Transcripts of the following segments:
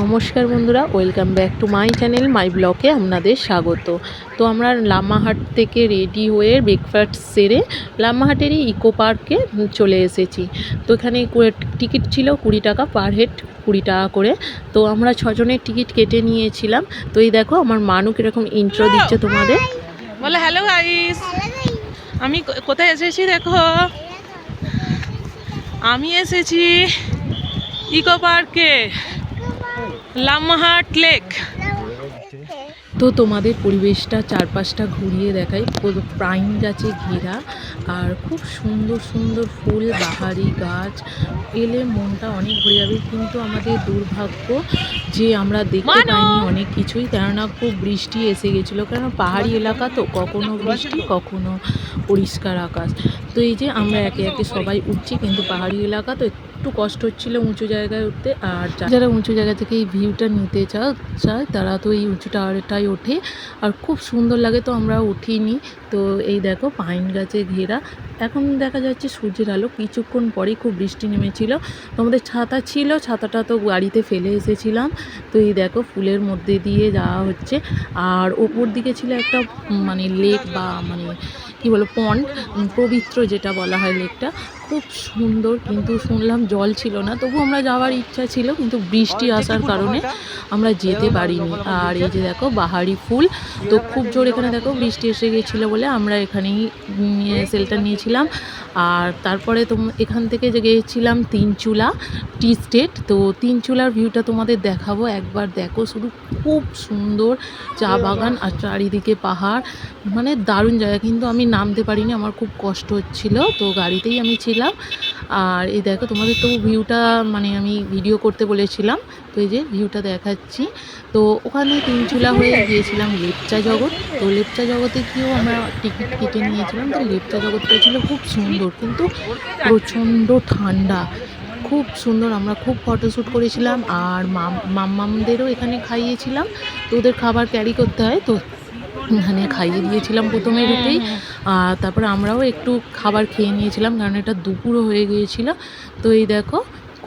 নমস্কার বন্ধুরা welcome back to my channel my ব্লকে আপনাদের স্বাগত। তো আমরা লামাহাট থেকে রেডি হয়ে ব্রেকফাস্ট সেরে লামাহাটেরই ইকো পার্কে চলে এসেছি। তো এখানে টিকিট ছিল কুড়ি টাকা পার হেড কুড়ি টাকা করে। তো আমরা ছজনের টিকিট কেটে নিয়েছিলাম। তো এই দেখো আমার মানু কীরকম ইন্ট্রো দিচ্ছে তোমাদের। বলে হ্যালো গাইস আমি কোথায় এসেছি দেখো? আমি এসেছি ইকো পার্কে লামহাট লেক। তো তোমাদের পরিবেশটা চারপাশটা ঘুরিয়ে দেখাই। পুরো প্রাইম গাছে ঘেরা আর খুব সুন্দর সুন্দর ফুল বাহারি গাছ। এলে মনটা অনেক ভরে যাবে। কিন্তু আমাদের দুর্ভাগ্য যে আমরা দেখতে পাইনি অনেক কিছুই। কেননা খুব বৃষ্টি এসে গেছিল। কেন পাহাড়ি এলাকা তো কখনো বৃষ্টি কখনো পরিষ্কার আকাশ। তো এই যে আমরা একে একে সবাই উঠছি কিন্তু পাহাড়ি এলাকা তো একটু কষ্ট হচ্ছিল উঁচু জায়গায় উঠতে, আর যারা উঁচু জায়গা থেকে এই ভিউটা নিতে চাও, চায়, তারা তো এই উঁচু টাওয়ারটাই ওঠে। আর খুব সুন্দর লাগে তো আমরা উঠিনি। তো এই দেখো পাইন গাছে ঘেরা। এখন দেখা যাচ্ছে সূর্যের আলো কিছুক্ষণ পরেই খুব বৃষ্টি নেমেছিল। তোমাদের ছাতা ছিল ছাতাটা তো গাড়িতে ফেলে এসেছিলাম। তো এই দেখো ফুলের মধ্যে দিয়ে যাওয়া হচ্ছে। আর ওপর দিকে ছিল একটা মানে লেক বা মানে কি বলো পন্ড পবিত্র যেটা বলা হয় লেকটা খুব সুন্দর কিন্তু শুনলাম জল ছিল না। তবু আমরা যাওয়ার ইচ্ছা ছিল কিন্তু বৃষ্টি আসার কারণে আমরা যেতে পারিনি। আর এই যে দেখো বাহারি ফুল তো খুব জোর এখানে দেখো বৃষ্টি এসে গেছিল বলে আমরা এখানেই সেলটা নিয়েছিলাম আর তারপরে তোম এখান থেকে যে গিয়েছিলাম তিনচুলা টি স্টেট। তো তিনচুলার ভিউটা তোমাদের দেখাবো একবার দেখো। শুধু খুব সুন্দর চা বাগান আর চারিদিকে পাহাড়। মানে দারুণ জায়গা কিন্তু আমি নামতে পারিনি আমার খুব কষ্ট হচ্ছিল। তো গাড়িতেই আমি ছিলাম। আর এই দেখো তোমাদের তো ভিউটা মানে আমি ভিডিও করতে বলেছিলাম। তো এই যে ভিউটা দেখাচ্ছি। তো ওখানে তিনচুলা হয়ে গিয়েছিলাম লেপচা জগৎ। তো লেপচা জগতে গিয়েও আমরা টিকিট কেটে নিয়েছিলাম। তো লেপচা জগৎটা ছিল খুব সুন্দর, কিন্তু প্রচণ্ড ঠান্ডা। খুব সুন্দর, আমরা খুব ফটোশ্যুট করেছিলাম আর মাম, মাম্মামদেরও এখানে খাইয়েছিলাম। তো ওদের খাবার ক্যারি করতে হয়, তো এখানে খাইয়ে দিয়েছিলাম প্রথমে ঢুকেই। আর তারপরে আমরাও একটু খাবার খেয়ে নিয়েছিলাম, কারণ এটা দুপুরও হয়ে গিয়েছিল। তো এই দেখো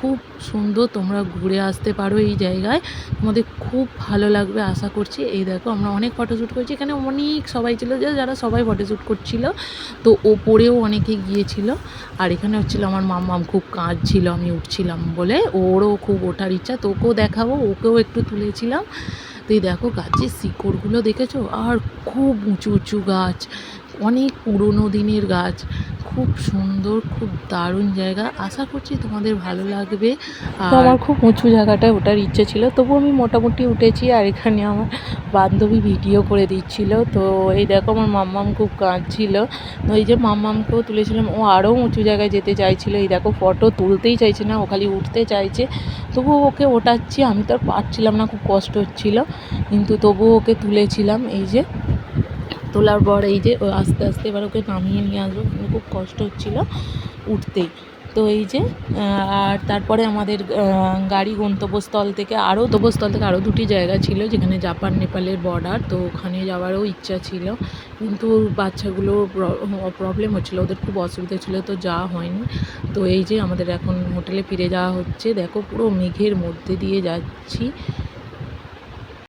খুব সুন্দর তোমরা ঘুরে আসতে পারো এই জায়গায়। তোমাদের খুব ভালো লাগবে, আশা করছি। এই দেখো, আমরা অনেক ফটোশ্যুট করেছি। এখানে অনেক সবাই ছিল, যে যারা সবাই ফটোশ্যুট করছিল। তো ওপরেও অনেকে গিয়েছিল। আর এখানে হচ্ছিল আমার মাম্মাম খুব কাজ ছিল আমি উঠছিলাম বলে। ওরও খুব ওঠার ইচ্ছা। তো ওকেও দেখাবো, ওকেও একটু তুলেছিলাম। তো এই দেখো, গাছের শিকড়গুলো দেখেছ? আর খুব উঁচু উঁচু গাছ। অনেক পুরনো দিনের গাছ। খুব সুন্দর খুব দারুণ জায়গা। আশা করছি তোমাদের ভালো লাগবে। আমার খুব উঁচু জায়গাটায় ওঠার ইচ্ছে ছিল তবু আমি মোটামুটি উঠেছি আর এখানে আমার বান্ধবী ভিডিও করে দিচ্ছিল। তো এই দেখো আমার মাম্মাম খুব কাঁদছিল। তো এই যে মাম্মামকেও তুলেছিলাম ও আরও উঁচু জায়গায় যেতে চাইছিল। এই দেখো ফটো তুলতেই চাইছে না ও খালি উঠতে চাইছে। তবু ওকে ওঠাচ্ছি আমি তো আর পারছিলাম না খুব কষ্ট হচ্ছিল। কিন্তু তবুও ওকে তুলেছিলাম এই যে তোলার পর এই যে আস্তে আস্তে এবার ওকে নামিয়ে নিয়ে আসব খুব কষ্ট হচ্ছিল উঠতেই। তো এই যে আর তারপরে আমাদের গাড়ি গন্তব্যস্থল থেকে আরও গন্তব্যস্থল থেকে আরও দুটি জায়গা ছিল যেখানে জাপান, নেপালের বর্ডার তো ওখানে যাওয়ারও ইচ্ছা ছিল। কিন্তু বাচ্চাগুলো প্রবলেম হচ্ছিল, ওদের খুব অসুবিধা ছিল, তো যাওয়া হয়নি। তো এই যে আমাদের এখন হোটেলে ফিরে যাওয়া হচ্ছে। দেখো পুরো মেঘের মধ্যে দিয়ে যাচ্ছি।